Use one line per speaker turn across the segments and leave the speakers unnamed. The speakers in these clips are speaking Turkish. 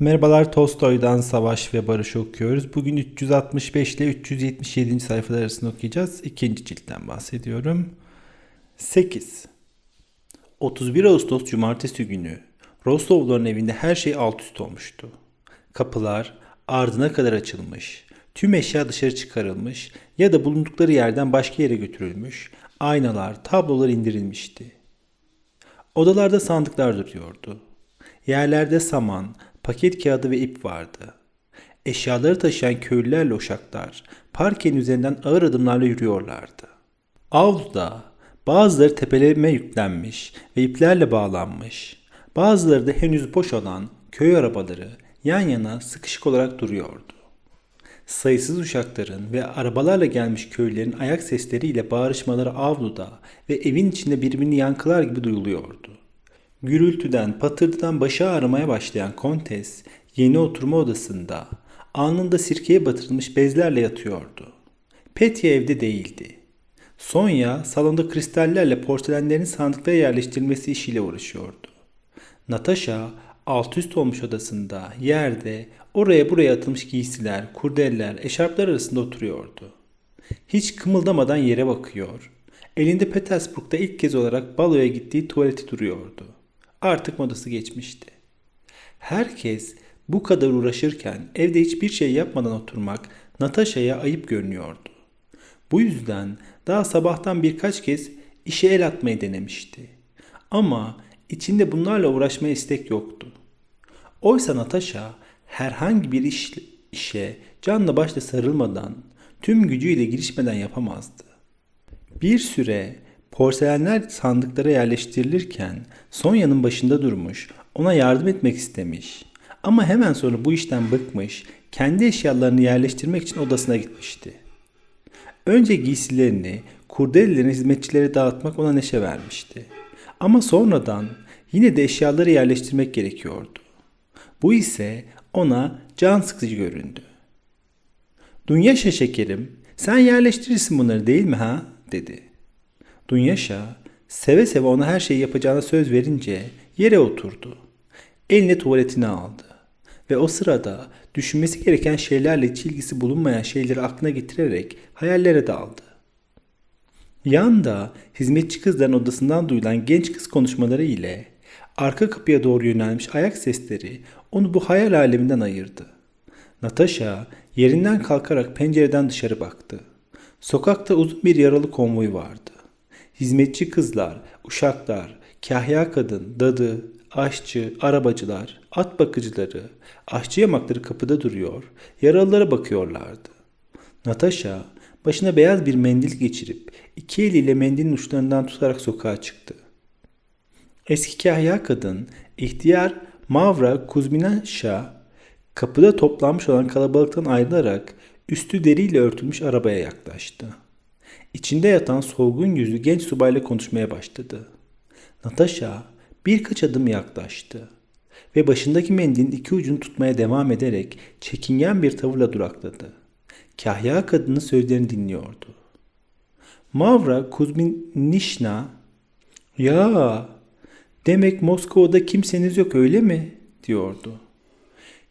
Merhabalar Tolstoy'dan Savaş ve Barış okuyoruz. Bugün 365 ile 377. sayfalar arasında okuyacağız. İkinci ciltten bahsediyorum. 8. 31 Ağustos Cumartesi günü Rostovların evinde her şey alt üst olmuştu. Kapılar ardına kadar açılmış, tüm eşya dışarı çıkarılmış ya da bulundukları yerden başka yere götürülmüş, aynalar, tablolar indirilmişti. Odalarda sandıklar duruyordu. Yerlerde saman, paket kağıdı ve ip vardı. Eşyaları taşıyan köylülerle uşaklar parkenin üzerinden ağır adımlarla yürüyorlardı. Avluda bazıları tepeleme yüklenmiş ve iplerle bağlanmış. Bazıları da henüz boş olan köy arabaları yan yana sıkışık olarak duruyordu. Sayısız uşakların ve arabalarla gelmiş köylülerin ayak sesleriyle bağırışmaları avluda ve evin içinde birbirini yankılar gibi duyuluyordu. Gürültüden, patırtıdan başı ağrımaya başlayan kontes yeni oturma odasında alnında sirkeye batırılmış bezlerle yatıyordu. Petya evde değildi. Sonya salonda kristallerle porselenlerin sandıklara yerleştirilmesi işiyle uğraşıyordu. Natasha alt üst olmuş odasında yerde oraya buraya atılmış giysiler, kurdeller, eşarplar arasında oturuyordu. Hiç kımıldamadan yere bakıyor. Elinde Petersburg'da ilk kez olarak baloya gittiği tuvaleti duruyordu. Artık modası geçmişti. Herkes bu kadar uğraşırken evde hiçbir şey yapmadan oturmak Natasha'ya ayıp görünüyordu. Bu yüzden daha sabahtan birkaç kez işe el atmayı denemişti. Ama içinde bunlarla uğraşmaya istek yoktu. Oysa Natasha herhangi bir iş, işe canla başla sarılmadan, tüm gücüyle girişmeden yapamazdı. Bir süre porselenler sandıklara yerleştirilirken Sonya'nın başında durmuş, ona yardım etmek istemiş. Ama hemen sonra bu işten bıkmış, kendi eşyalarını yerleştirmek için odasına gitmişti. Önce giysilerini, kurdelerini hizmetçilere dağıtmak ona neşe vermişti. Ama sonradan yine de eşyaları yerleştirmek gerekiyordu. Bu ise ona can sıkıcı göründü. Dunyaşa şekerim, sen yerleştirirsin bunları değil mi ha? dedi. Dunyaşa seve seve ona her şeyi yapacağına söz verince yere oturdu. Eline tuvaletini aldı. Ve o sırada düşünmesi gereken şeylerle hiç ilgisi bulunmayan şeyleri aklına getirerek hayallere daldı. Yanda hizmetçi kızların odasından duyulan genç kız konuşmaları ile arka kapıya doğru yönelmiş ayak sesleri onu bu hayal aleminden ayırdı. Natasha yerinden kalkarak pencereden dışarı baktı. Sokakta uzun bir yaralı konvoy vardı. Hizmetçi kızlar, uşaklar, kahya kadın, dadı, aşçı, arabacılar, at bakıcıları, aşçı yamakları kapıda duruyor, yaralılara bakıyorlardı. Natasha başına beyaz bir mendil geçirip iki eliyle mendilin uçlarından tutarak sokağa çıktı. Eski kahya kadın, ihtiyar Mavra Kuzminaşa kapıda toplanmış olan kalabalıktan ayrılarak üstü deriyle örtülmüş arabaya yaklaştı. İçinde yatan solgun yüzlü genç subayla konuşmaya başladı. Natasha birkaç adım yaklaştı ve başındaki mendilin iki ucunu tutmaya devam ederek çekingen bir tavırla durakladı. Kahya kadının sözlerini dinliyordu. Mavra Kuzminişna ''Ya, demek Moskova'da kimseniz yok öyle mi?'' diyordu.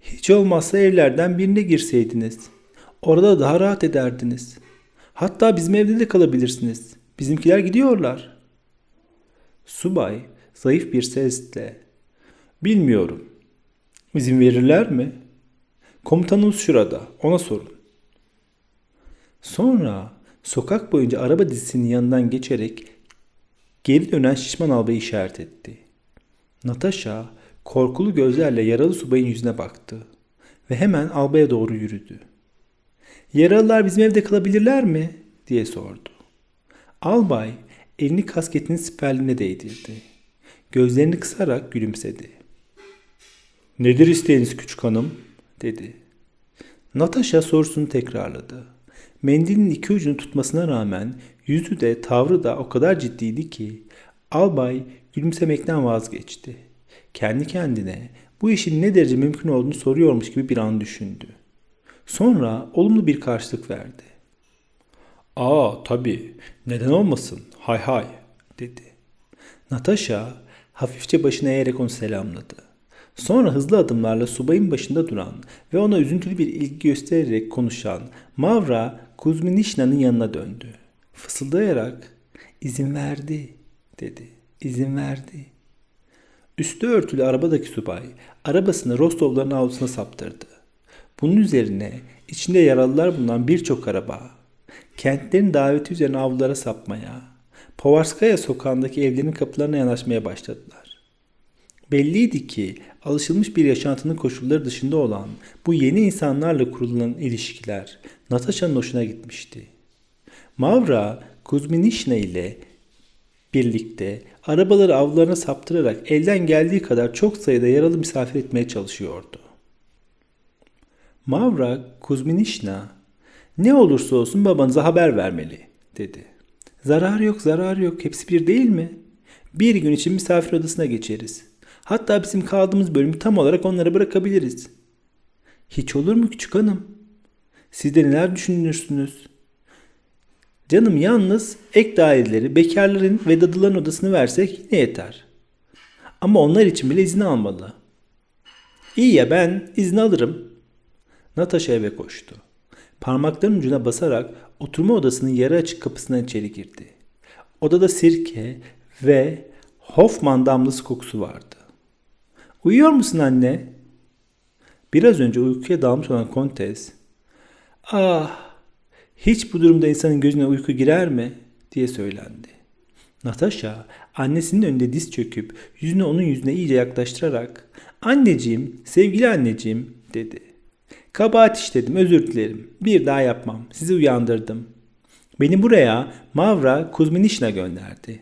''Hiç olmazsa evlerden birine girseydiniz. Orada daha rahat ederdiniz. Hatta bizim evde de kalabilirsiniz. Bizimkiler gidiyorlar.'' Subay zayıf bir sesle ''Bilmiyorum. İzin verirler mi?'' Komutanımız şurada. Ona sorun. Sonra sokak boyunca araba dizisinin yanından geçerek geri dönen şişman albayı işaret etti. Natasha korkulu gözlerle yaralı subayın yüzüne baktı ve hemen albaya doğru yürüdü. Yaralılar bizim evde kalabilirler mi? diye sordu. Albay elini kasketinin siperliğine değdirdi. Gözlerini kısarak gülümsedi. Nedir isteğiniz küçük hanım? dedi. Natasha sorusunu tekrarladı. Mendilin iki ucunu tutmasına rağmen yüzü de tavrı da o kadar ciddiydi ki albay gülümsemekten vazgeçti. Kendi kendine bu işin ne derece mümkün olduğunu soruyormuş gibi bir an düşündü. Sonra olumlu bir karşılık verdi. Aa tabii neden olmasın hay hay dedi. Natasha hafifçe başını eğerek onu selamladı. Sonra hızlı adımlarla subayın başında duran ve ona üzüntülü bir ilgi göstererek konuşan Mavra Kuzminişna'nın yanına döndü. Fısıldayarak izin verdi dedi. İzin verdi. Üstü örtülü arabadaki subay arabasını Rostovların avlusuna saptırdı. Bunun üzerine içinde yaralılar bulunan birçok araba kentlerin daveti üzerine avlulara sapmaya, Povarskaya sokağındaki evlerin kapılarına yanaşmaya başladılar. Belliydi ki alışılmış bir yaşantının koşulları dışında olan bu yeni insanlarla kurulan ilişkiler Natasha'nın hoşuna gitmişti. Mavra Kuzminişna ile birlikte arabaları avlularına saptırarak elden geldiği kadar çok sayıda yaralı misafir etmeye çalışıyordu. Mavra Kuzminişna ne olursa olsun babanıza haber vermeli dedi. Zarar yok zarar yok hepsi bir değil mi? Bir gün için misafir odasına geçeriz. Hatta bizim kaldığımız bölümü tam olarak onlara bırakabiliriz. Hiç olur mu küçük hanım? Siz de neler düşünürsünüz? Canım yalnız ek daireleri bekarların ve dadıların odasını versek yine yeter. Ama onlar için bile izin almalı. İyi ya ben izin alırım. Natasha eve koştu. Parmaklarının ucuna basarak oturma odasının yarı açık kapısından içeri girdi. Odada sirke ve Hoffman damlası kokusu vardı. Uyuyor musun anne? Biraz önce uykuya dalmış olan kontes, ah hiç bu durumda insanın gözüne uyku girer mi diye söylendi. Natasha annesinin önünde diz çöküp yüzünü onun yüzüne iyice yaklaştırarak anneciğim, sevgili anneciğim dedi. Kabahat işledim özür dilerim. Bir daha yapmam. Sizi uyandırdım. Beni buraya Mavra Kuzminişna gönderdi.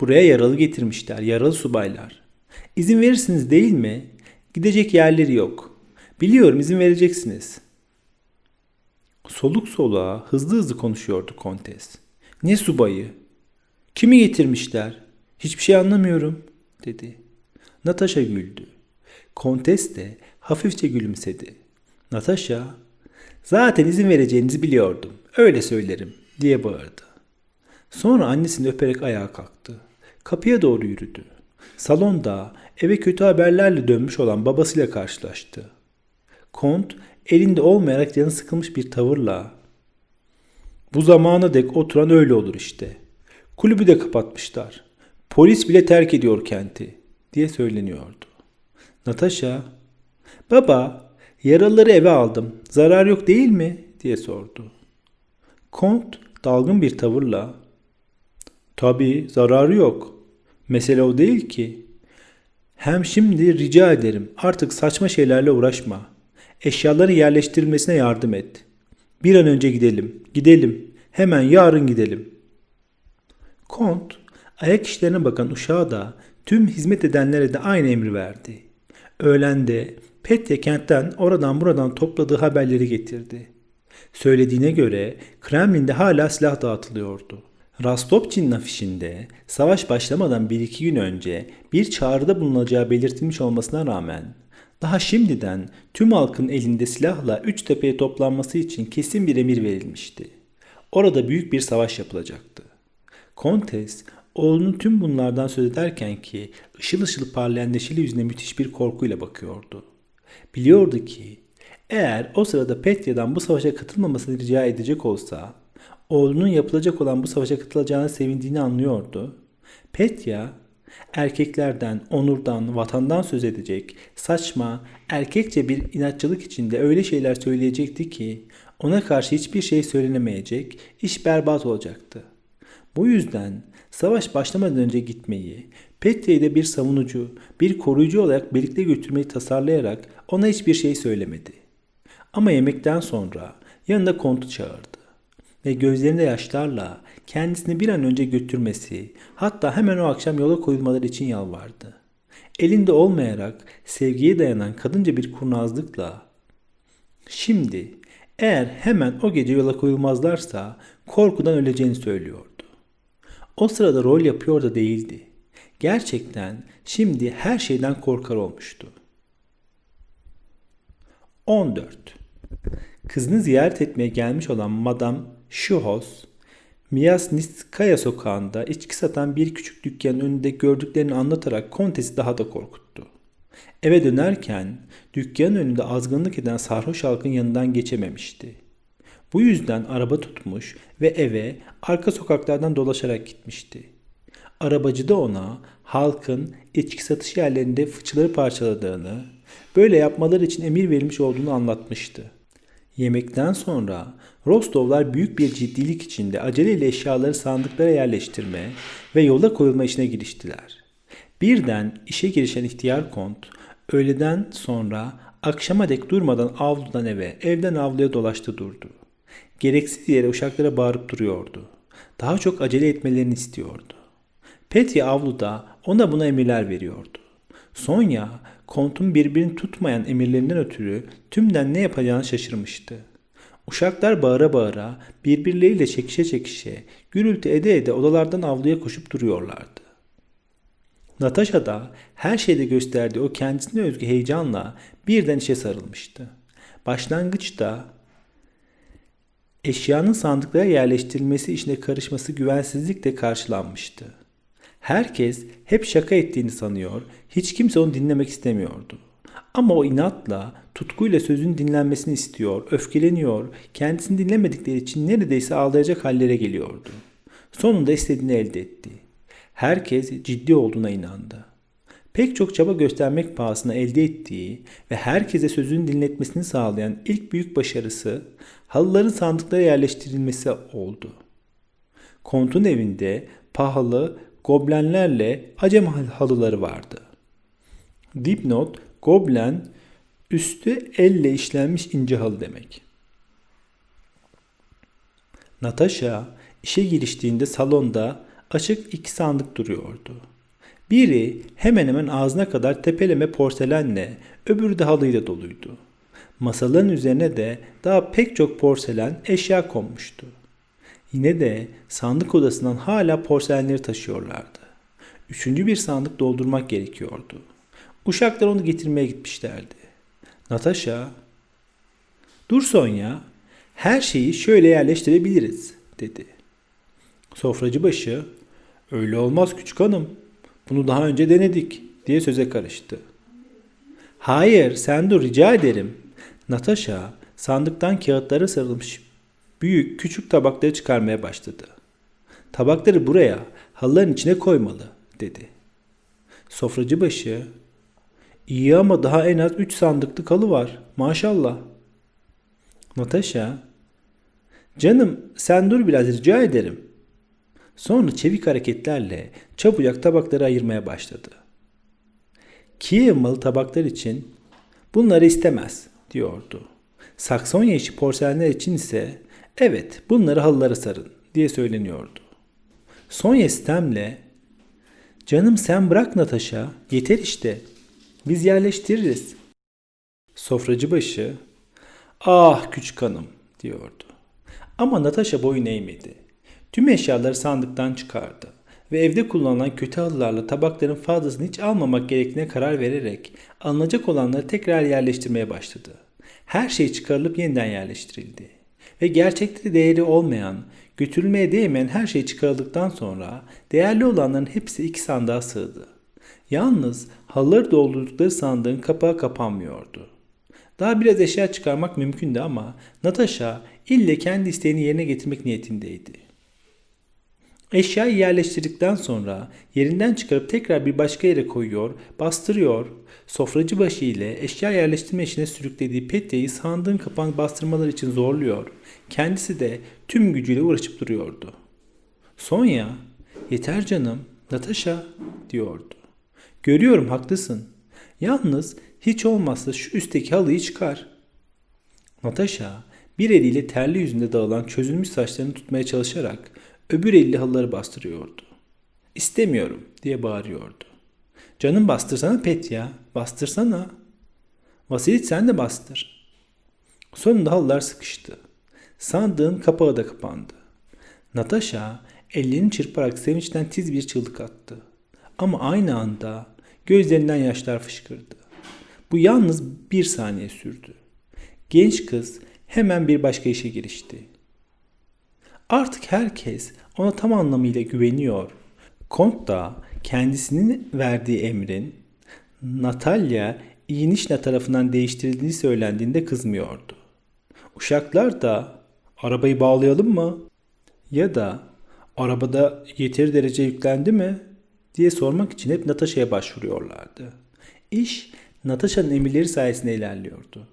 Buraya yaralı getirmişler. Yaralı subaylar. İzin verirsiniz değil mi? Gidecek yerleri yok. Biliyorum izin vereceksiniz. Soluk soluğa hızlı hızlı konuşuyordu kontes. Ne subayı? Kimi getirmişler? Hiçbir şey anlamıyorum dedi. Natasha güldü. Kontes de hafifçe gülümsedi. Natasha, zaten izin vereceğinizi biliyordum. Öyle söylerim diye bağırdı. Sonra annesini öperek ayağa kalktı. Kapıya doğru yürüdü. Salonda eve kötü haberlerle dönmüş olan babasıyla karşılaştı. Kont elinde olmayarak canı sıkılmış bir tavırla bu zamana dek oturan öyle olur işte. Kulübü de kapatmışlar. Polis bile terk ediyor kenti diye söyleniyordu. Natasha, baba yaralıları eve aldım. Zarar yok değil mi diye sordu. Kont dalgın bir tavırla tabii zararı yok. Mesele o değil ki. Hem şimdi rica ederim artık saçma şeylerle uğraşma. Eşyaların yerleştirilmesine yardım et. Bir an önce gidelim. Gidelim. Hemen yarın gidelim. Kont ayak işlerine bakan uşağa da tüm hizmet edenlere de aynı emri verdi. Öğlende Petya kentten oradan buradan topladığı haberleri getirdi. Söylediğine göre Kremlin'de hala silah dağıtılıyordu. Rastopçin'in afişinde savaş başlamadan bir iki gün önce bir çağrıda bulunacağı belirtilmiş olmasına rağmen daha şimdiden tüm halkın elinde silahla üç tepeye toplanması için kesin bir emir verilmişti. Orada büyük bir savaş yapılacaktı. Kontes oğlunun tüm bunlardan söz ederken ki ışıl ışıl parlayan neşeli yüzüne müthiş bir korkuyla bakıyordu. Biliyordu ki eğer o sırada Petya'dan bu savaşa katılmamasını rica edecek olsa oğlunun yapılacak olan bu savaşa katılacağına sevindiğini anlıyordu. Petya erkeklerden, onurdan, vatandan söz edecek, saçma, erkekçe bir inatçılık içinde öyle şeyler söyleyecekti ki ona karşı hiçbir şey söylenemeyecek, iş berbat olacaktı. Bu yüzden savaş başlamadan önce gitmeyi, Petya'yı da bir savunucu, bir koruyucu olarak birlikte götürmeyi tasarlayarak ona hiçbir şey söylemedi. Ama yemekten sonra yanında kontu çağırdı ve gözlerinde yaşlarla kendisini bir an önce götürmesi, hatta hemen o akşam yola koyulmaları için yalvardı. Elinde olmayarak sevgiye dayanan kadınca bir kurnazlıkla Şimdi eğer hemen o gece yola koyulmazlarsa korkudan öleceğini söylüyordu. O sırada rol yapıyor da değildi. Gerçekten şimdi her şeyden korkar olmuştu. 14. Kızını ziyaret etmeye gelmiş olan Madame Shuhos, Miyasnitskaya sokağında içki satan bir küçük dükkanın önünde gördüklerini anlatarak kontesi daha da korkuttu. Eve dönerken dükkanın önünde azgınlık eden sarhoş halkın yanından geçememişti. Bu yüzden araba tutmuş ve eve arka sokaklardan dolaşarak gitmişti. Arabacı da ona halkın içki satış yerlerinde fıçıları parçaladığını, böyle yapmaları için emir verilmiş olduğunu anlatmıştı. Yemekten sonra Rostovlar büyük bir ciddilik içinde aceleyle eşyaları sandıklara yerleştirme ve yola koyulma işine giriştiler. Birden işe girişen ihtiyar kont öğleden sonra akşama dek durmadan avludan eve, evden avluya dolaştı durdu. Gereksiz yere uşaklara bağırıp duruyordu. Daha çok acele etmelerini istiyordu. Petya avluda ona buna emirler veriyordu. Sonya, kontun birbirini tutmayan emirlerinden ötürü tümden ne yapacağını şaşırmıştı. Uşaklar bağıra bağıra, birbirleriyle çekişe çekişe, gürültü ede ede odalardan avluya koşup duruyorlardı. Natasha da her şeyde gösterdiği o kendisine özgü heyecanla birden işe sarılmıştı. Başlangıçta eşyanın sandıklara yerleştirilmesi işine karışması güvensizlikle karşılanmıştı. Herkes hep şaka ettiğini sanıyor, hiç kimse onu dinlemek istemiyordu. Ama o inatla, tutkuyla sözün dinlenmesini istiyor, öfkeleniyor, kendisini dinlemedikleri için neredeyse ağlayacak hallere geliyordu. Sonunda istediğini elde etti. Herkes ciddi olduğuna inandı. Pek çok çaba göstermek pahasına elde ettiği ve herkese sözünü dinletmesini sağlayan ilk büyük başarısı halıların sandıklara yerleştirilmesi oldu. Kontun evinde pahalı goblenlerle acem halıları vardı. Dipnot, goblen, üstü elle işlenmiş ince halı demek. Natasha işe giriştiğinde salonda açık iki sandık duruyordu. Biri hemen hemen ağzına kadar tepeleme porselenle, öbürü de halıyla doluydu. Masaların üzerine de daha pek çok porselen eşya konmuştu. Yine de sandık odasından hala porselenleri taşıyorlardı. Üçüncü bir sandık doldurmak gerekiyordu. Uşaklar onu getirmeye gitmişlerdi. Natasha, ''Dur Sonya, her şeyi şöyle yerleştirebiliriz.'' dedi. Sofracı başı, ''Öyle olmaz küçük hanım, bunu daha önce denedik.'' diye söze karıştı. ''Hayır, sen dur rica ederim.'' Natasha sandıktan kağıtlara sarılmış büyük küçük tabakları çıkarmaya başladı. Tabakları buraya, halıların içine koymalı, dedi. Sofracı başı, iyi ama daha en az üç sandıklık halı var, maşallah. Natasha, canım sen dur biraz rica ederim. Sonra çevik hareketlerle çabucak tabakları ayırmaya başladı. Kiev malı tabaklar için bunları istemez diyordu. Saksonya işi porselenler için ise evet bunları halılara sarın diye söyleniyordu. Sonya sistemle canım sen bırak Natasha yeter işte biz yerleştiririz. Sofracı başı ah küçük hanım diyordu. Ama Natasha boyun eğmedi. Tüm eşyaları sandıktan çıkardı ve evde kullanılan kötü halılarla tabakların fazlasını hiç almamak gerektiğine karar vererek alınacak olanları tekrar yerleştirmeye başladı. Her şey çıkarılıp yeniden yerleştirildi. Ve gerçekte değeri olmayan, götürülmeye değmeyen her şey çıkarıldıktan sonra değerli olanların hepsi iki sandığa sığdı. Yalnız halıları doldurdukları sandığın kapağı kapanmıyordu. Daha biraz eşya çıkarmak mümkündü ama Natasha ille kendi isteğini yerine getirmek niyetindeydi. Eşyayı yerleştirdikten sonra yerinden çıkarıp tekrar bir başka yere koyuyor, bastırıyor. Sofracı başı ile eşya yerleştirme işine sürüklediği Petya'yı sandığın kapağını bastırmalar için zorluyor. Kendisi de tüm gücüyle uğraşıp duruyordu. Sonya, yeter canım, Natasha diyordu. Görüyorum haklısın. Yalnız hiç olmazsa şu üstteki halıyı çıkar. Natasha bir eliyle terli yüzünde dağılan çözülmüş saçlarını tutmaya çalışarak öbür elli halıları bastırıyordu. İstemiyorum diye bağırıyordu. Canım bastırsana Petya, bastırsana. Vasilit sen de bastır. Sonunda halılar sıkıştı. Sandığın kapağı da kapandı. Natasha ellerini çırparak sevinçten tiz bir çığlık attı. Ama aynı anda gözlerinden yaşlar fışkırdı. Bu yalnız bir saniye sürdü. Genç kız hemen bir başka işe girişti. Artık herkes ona tam anlamıyla güveniyor. Kont da kendisinin verdiği emrin Natalya İyinişna tarafından değiştirildiğini söylendiğinde kızmıyordu. Uşaklar da arabayı bağlayalım mı? Ya da arabada yeteri derece yüklendi mi? diye sormak için hep Natasha'ya başvuruyorlardı. İş Natasha'nın emirleri sayesinde ilerliyordu.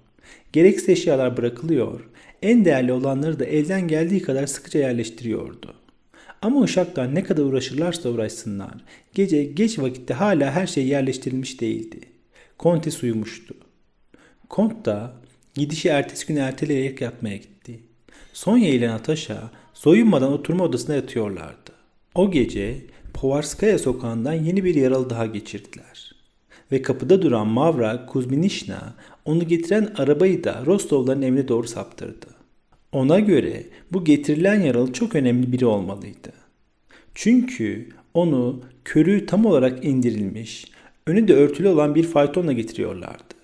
Gereksiz eşyalar bırakılıyor, en değerli olanları da elden geldiği kadar sıkıca yerleştiriyordu. Ama uşaklar ne kadar uğraşırlarsa uğraşsınlar, gece geç vakitte hala her şey yerleştirilmiş değildi. Kontes uyumuştu. Kont da gidişi ertesi gün erteleyerek yatmaya gitti. Sonya ile Natasha soyunmadan oturma odasında yatıyorlardı. O gece Povarskaya sokağından yeni bir yaralı daha geçirdiler. Ve kapıda duran Mavra Kuzminishna onu getiren arabayı da Rostovların evine doğru saptırdı. Ona göre bu getirilen yaralı çok önemli biri olmalıydı. Çünkü onu körüğü tam olarak indirilmiş, önü de örtülü olan bir faytonla getiriyorlardı.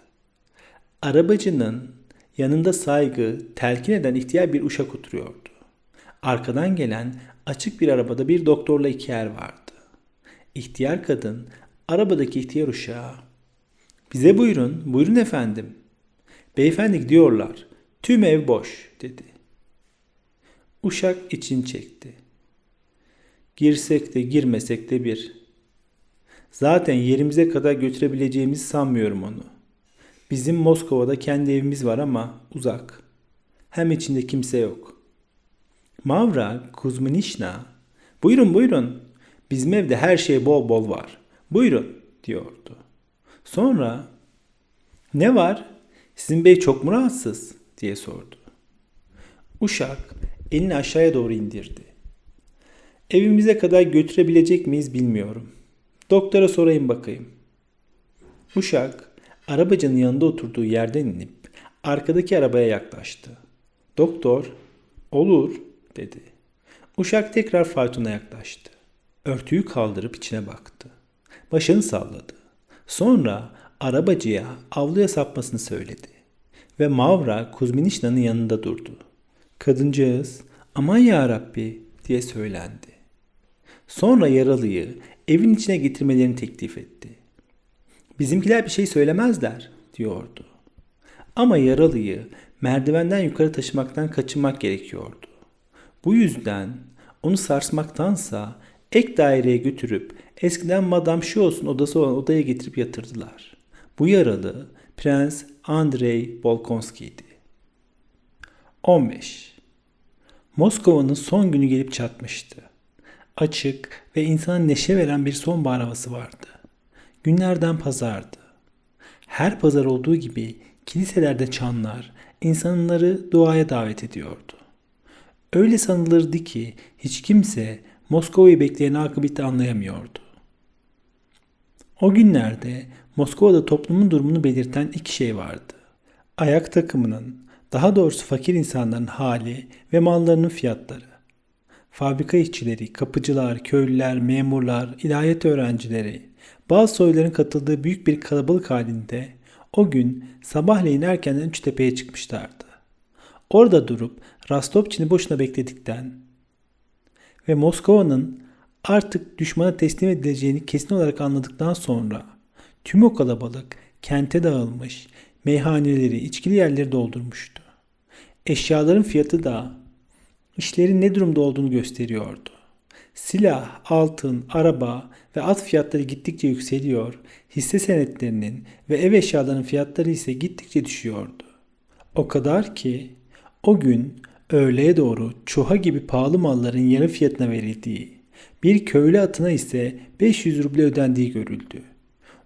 Arabacının yanında saygı, telkin eden ihtiyar bir uşak oturuyordu. Arkadan gelen açık bir arabada bir doktorla iki er vardı. İhtiyar kadın arabadaki ihtiyar uşağa ''Bize buyurun, buyurun efendim. Beyefendi gidiyorlar. Tüm ev boş.'' dedi. Uşak için çekti. Girsek de girmesek de bir. Zaten yerimize kadar götürebileceğimizi sanmıyorum onu. Bizim Moskova'da kendi evimiz var ama uzak. Hem içinde kimse yok. Mavra Kuzminişna, buyurun buyurun, bizim evde her şey bol bol var. Buyurun diyordu. Sonra ne var? Sizin bey çok mu rahatsız? diye sordu. Uşak elini aşağıya doğru indirdi. Evimize kadar götürebilecek miyiz bilmiyorum. Doktora sorayım bakayım. Uşak arabacının yanında oturduğu yerden inip arkadaki arabaya yaklaştı. Doktor olur dedi. Uşak tekrar faytona yaklaştı. Örtüyü kaldırıp içine baktı. Başını salladı. Sonra arabacıya avluya sapmasını söyledi. Ve Mavra Kuzminişna'nın yanında durdu. Kadıncağız aman ya Rabbi diye söylendi. Sonra yaralıyı evin içine getirmelerini teklif etti. Bizimkiler bir şey söylemezler diyordu. Ama yaralıyı merdivenden yukarı taşımaktan kaçınmak gerekiyordu. Bu yüzden onu sarsmaktansa ek daireye götürüp eskiden Madame Chios'un odası olan odaya getirip yatırdılar. Bu yaralı Prens Andrei Bolkonski'ydi. 15. Moskova'nın son günü gelip çatmıştı. Açık ve insana neşe veren bir sonbahar havası vardı. Günlerden pazardı. Her pazar olduğu gibi kiliselerde çanlar insanları duaya davet ediyordu. Öyle sanılırdı ki hiç kimse Moskova'yı bekleyen akıbeti anlayamıyordu. O günlerde Moskova'da toplumun durumunu belirten iki şey vardı. Ayak takımının, daha doğrusu fakir insanların hali ve mallarının fiyatları. Fabrika işçileri, kapıcılar, köylüler, memurlar, ilahiyat öğrencileri, bazı soyların katıldığı büyük bir kalabalık halinde o gün sabahleyin erkenden Üçtepe'ye çıkmışlardı. Orada durup Rastopçin'i boşuna bekledikten ve Moskova'nın artık düşmana teslim edileceğini kesin olarak anladıktan sonra tüm o kalabalık kente dağılmış, meyhaneleri, içkili yerleri doldurmuştu. Eşyaların fiyatı da işlerin ne durumda olduğunu gösteriyordu. Silah, altın, araba ve at fiyatları gittikçe yükseliyor, hisse senetlerinin ve ev eşyalarının fiyatları ise gittikçe düşüyordu. O kadar ki o gün öğleye doğru çuha gibi pahalı malların yarı fiyatına verildiği, bir köylü atına ise 500 ruble ödendiği görüldü.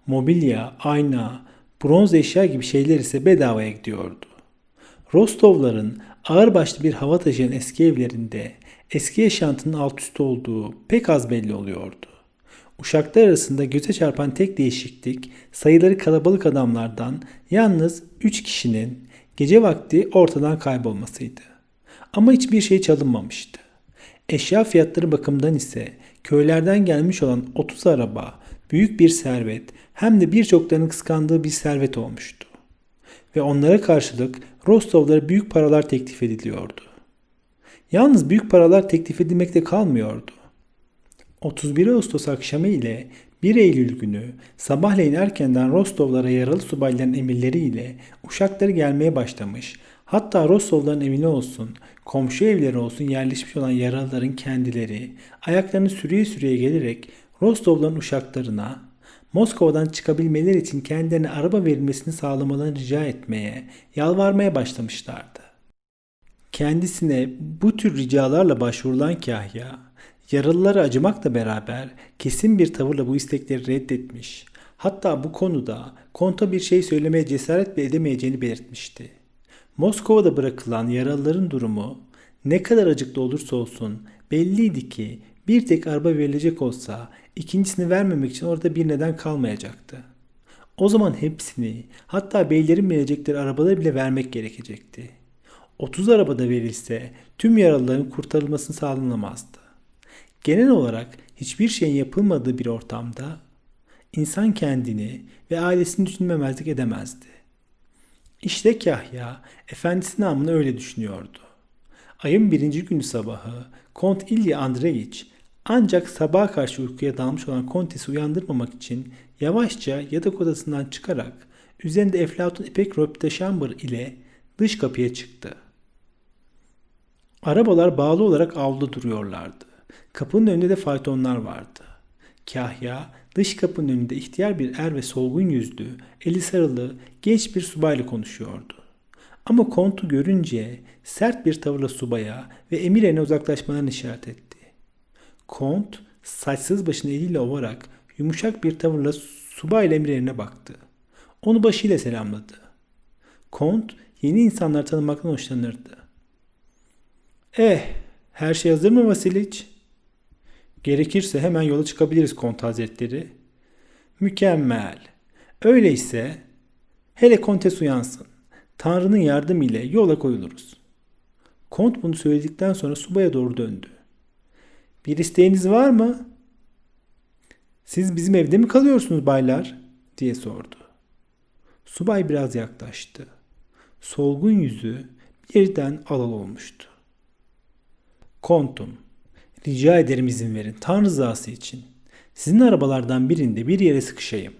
Mobilya, ayna, bronz eşya gibi şeyler ise bedavaya gidiyordu. Rostovların ağırbaşlı bir hava taşıyan eski evlerinde eski yaşantının alt üst olduğu pek az belli oluyordu. Uşaklar arasında göze çarpan tek değişiklik sayıları kalabalık adamlardan yalnız 3 kişinin gece vakti ortadan kaybolmasıydı. Ama hiçbir şey çalınmamıştı. Eşya fiyatları bakımından ise köylerden gelmiş olan 30 araba büyük bir servet hem de birçoklarının kıskandığı bir servet olmuştu. Ve onlara karşılık Rostovlara büyük paralar teklif ediliyordu. Yalnız büyük paralar teklif edilmekte kalmıyordu. 31 Ağustos akşamı ile 1 Eylül günü sabahleyin erkenden Rostovlara yaralı subayların emirleriyle uşakları gelmeye başlamış. Hatta Rostovların evine olsun, komşu evleri olsun yerleşmiş olan yaralıların kendileri ayaklarını sürüye sürüye gelerek Rostovların uşaklarına Moskova'dan çıkabilmeleri için kendilerine araba verilmesini sağlamalarını rica etmeye, yalvarmaya başlamışlardı. Kendisine bu tür ricalarla başvurulan Kahya, yaralılara acımakla beraber kesin bir tavırla bu istekleri reddetmiş. Hatta bu konuda konta bir şey söylemeye cesaret bile edemeyeceğini belirtmişti. Moskova'da bırakılan yaralıların durumu ne kadar acıklı olursa olsun belliydi ki bir tek araba verilecek olsa ikincisini vermemek için orada bir neden kalmayacaktı. O zaman hepsini hatta beylerin binecekleri arabaları bile vermek gerekecekti. 30 arabada verilse tüm yaralıların kurtarılmasını sağlanamazdı. Genel olarak hiçbir şeyin yapılmadığı bir ortamda insan kendini ve ailesini düşünmemezlik edemezdi. İşte Kahya efendisi namını öyle düşünüyordu. Ayın birinci günü sabahı Kont İlya Andreevich ancak sabaha karşı uykuya dalmış olan Kontes'i uyandırmamak için yavaşça yatak odasından çıkarak üzerinde Eflatun ipek röpte şambır ile dış kapıya çıktı. Arabalar bağlı olarak avluda duruyorlardı. Kapının önünde de faytonlar vardı. Kahya dış kapının önünde ihtiyar bir er ve solgun yüzlü, eli sarılı genç bir subayla konuşuyordu. Ama kontu görünce sert bir tavırla subaya ve emirlerine uzaklaşmalarını işaret etti. Kont saçsız başını eliyle ovarak yumuşak bir tavırla subayla emirlerine baktı. Onu başıyla selamladı. Kont yeni insanlar tanımaktan hoşlanırdı. Eh, her şey hazır mı Vasiliç? Gerekirse hemen yola çıkabiliriz Kont Hazretleri. Mükemmel. Öyleyse hele Kontes uyansın. Tanrı'nın yardımıyla yola koyuluruz. Kont bunu söyledikten sonra subaya doğru döndü. Bir isteğiniz var mı? Siz bizim evde mi kalıyorsunuz baylar? diye sordu. Subay biraz yaklaştı. Solgun yüzü birden alal olmuştu. Kontum, rica ederim izin verin Tanrı rızası için. Sizin arabalardan birinde bir yere sıkışayım.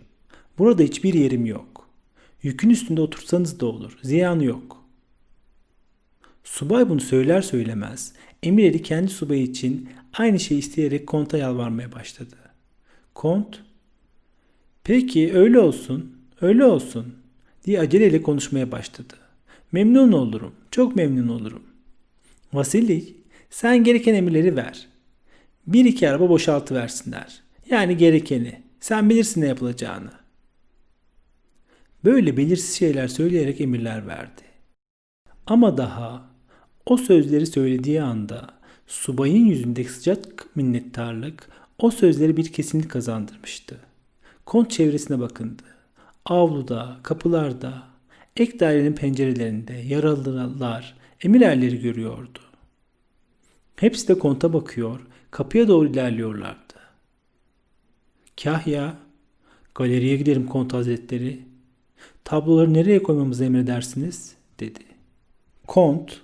Burada hiçbir yerim yok. Yükün üstünde otursanız da olur. Ziyanı yok. Subay bunu söyler söylemez Emireli kendi subayı için aynı şeyi isteyerek konta yalvarmaya başladı. Kont, peki öyle olsun, öyle olsun diye aceleyle konuşmaya başladı. Memnun olurum, çok memnun olurum. Vasili, sen gereken emirleri ver. Bir iki araba boşaltı versinler. Yani gerekeni. Sen bilirsin ne yapılacağını. Böyle belirsiz şeyler söyleyerek emirler verdi. Ama daha o sözleri söylediği anda subayın yüzündeki sıcak minnettarlık o sözleri bir kesinlik kazandırmıştı. Kont çevresine bakındı. Avluda, kapılarda, ek dairenin pencerelerinde yaralılar, emirerleri görüyordu. Hepsi de konta bakıyor, kapıya doğru ilerliyorlardı. Kahya, galeriye giderim kont hazretleri. Tabloları nereye koymamızı emredersiniz? dedi. Kont,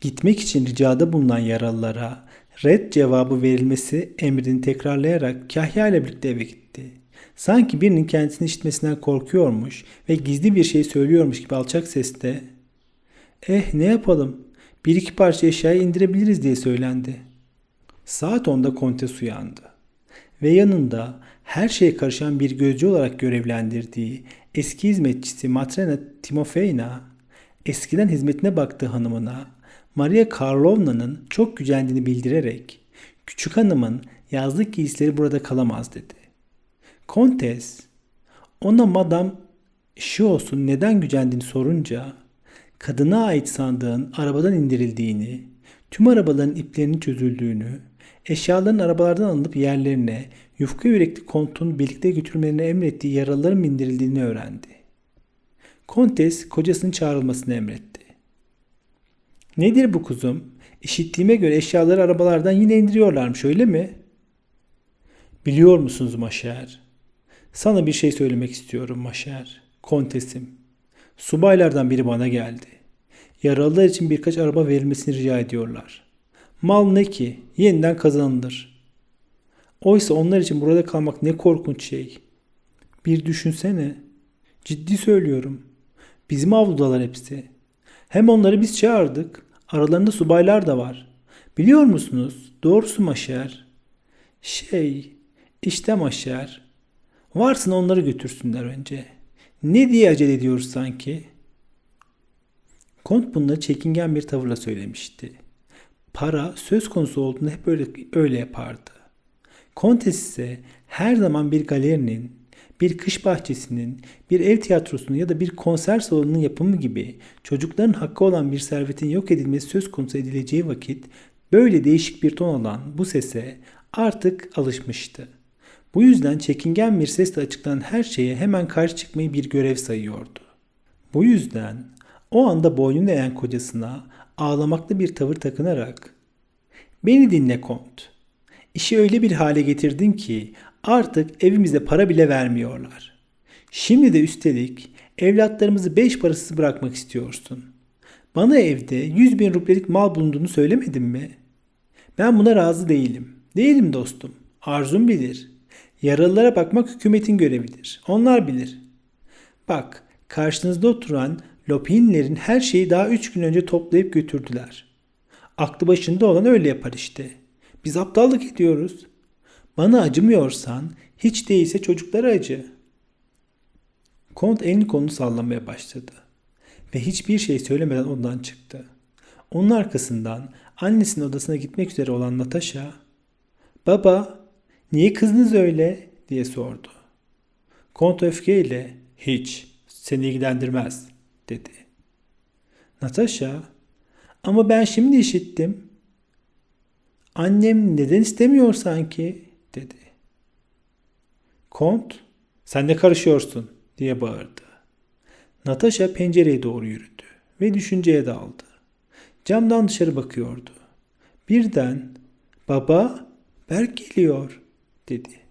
gitmek için ricada bulunan yaralılara red cevabı verilmesi emrini tekrarlayarak Kahya ile birlikte eve gitti. Sanki birinin kendisini işitmesinden korkuyormuş ve gizli bir şey söylüyormuş gibi alçak sesle ''Eh ne yapalım? Bir iki parça eşyayı indirebiliriz.'' diye söylendi. Saat 10'da Kontes uyandı ve yanında her şeye karışan bir gözcü olarak görevlendirdiği eski hizmetçisi Matrena Timofeyna, eskiden hizmetine baktığı hanımına Maria Karlovna'nın çok gücendiğini bildirerek küçük hanımın yazlık giysileri burada kalamaz dedi. Kontes ona Madam Şios'un neden gücendiğini sorunca kadına ait sandığın arabadan indirildiğini, tüm arabaların iplerinin çözüldüğünü, eşyaların arabalardan alınıp yerlerine yufka yürekli kontun birlikte götürmelerini emrettiği yaralıların bindirildiğini öğrendi. Kontes kocasının çağrılmasını emretti. Nedir bu kuzum? İşittiğime göre eşyaları arabalardan yine indiriyorlarmış öyle mi? Biliyor musunuz Maşer? Sana bir şey söylemek istiyorum Maşer. Kontesim. Subaylardan biri bana geldi. Yaralılar için birkaç araba verilmesini rica ediyorlar. Mal ne ki? Yeniden kazanılır. Oysa onlar için burada kalmak ne korkunç şey. Bir düşünsene. Ciddi söylüyorum. Bizim avludalar hepsi. Hem onları biz çağırdık. Aralarında subaylar da var. Biliyor musunuz? Doğrusu Maşer. Şey, işte Maşer. Varsın onları götürsünler önce. Ne diye acele ediyoruz sanki? Kont bunları çekingen bir tavırla söylemişti. Para söz konusu olduğunda hep öyle, öyle yapardı. Kontes ise her zaman bir galerinin, bir kış bahçesinin, bir ev tiyatrosunun ya da bir konser salonunun yapımı gibi çocukların hakkı olan bir servetin yok edilmesi söz konusu edileceği vakit böyle değişik bir ton alan bu sese artık alışmıştı. Bu yüzden çekingen bir sesle açıklanan her şeye hemen karşı çıkmayı bir görev sayıyordu. Bu yüzden o anda boynunu eğen kocasına ağlamaklı bir tavır takınarak ''Beni dinle kont. İşi öyle bir hale getirdin ki artık evimize para bile vermiyorlar. Şimdi de üstelik evlatlarımızı beş parasız bırakmak istiyorsun. Bana evde yüz bin rublelik mal bulunduğunu söylemedin mi? Ben buna razı değilim. Değilim dostum. Arzum bilir. Yaralılara bakmak hükümetin görevidir. Onlar bilir. Bak, karşınızda oturan Lopinlerin her şeyi daha üç gün önce toplayıp götürdüler. Aklı başında olan öyle yapar işte. Biz aptallık ediyoruz. Bana acımıyorsan hiç değilse çocuklara acı. Kont elini kolunu sallamaya başladı. Ve hiçbir şey söylemeden ondan çıktı. Onun arkasından annesinin odasına gitmek üzere olan Natasha, ''Baba, niye kızdınız öyle?'' diye sordu. Kont öfkeyle, ''Hiç, seni ilgilendirmez.'' Dedi. Natasha, ''Ama ben şimdi işittim.'' ''Annem neden istemiyor sanki?'' dedi. Kont, ''Sen ne karışıyorsun?'' diye bağırdı. Natasha pencereye doğru yürüdü ve düşünceye daldı. Camdan dışarı bakıyordu. Birden ''Baba, Berk geliyor.'' dedi.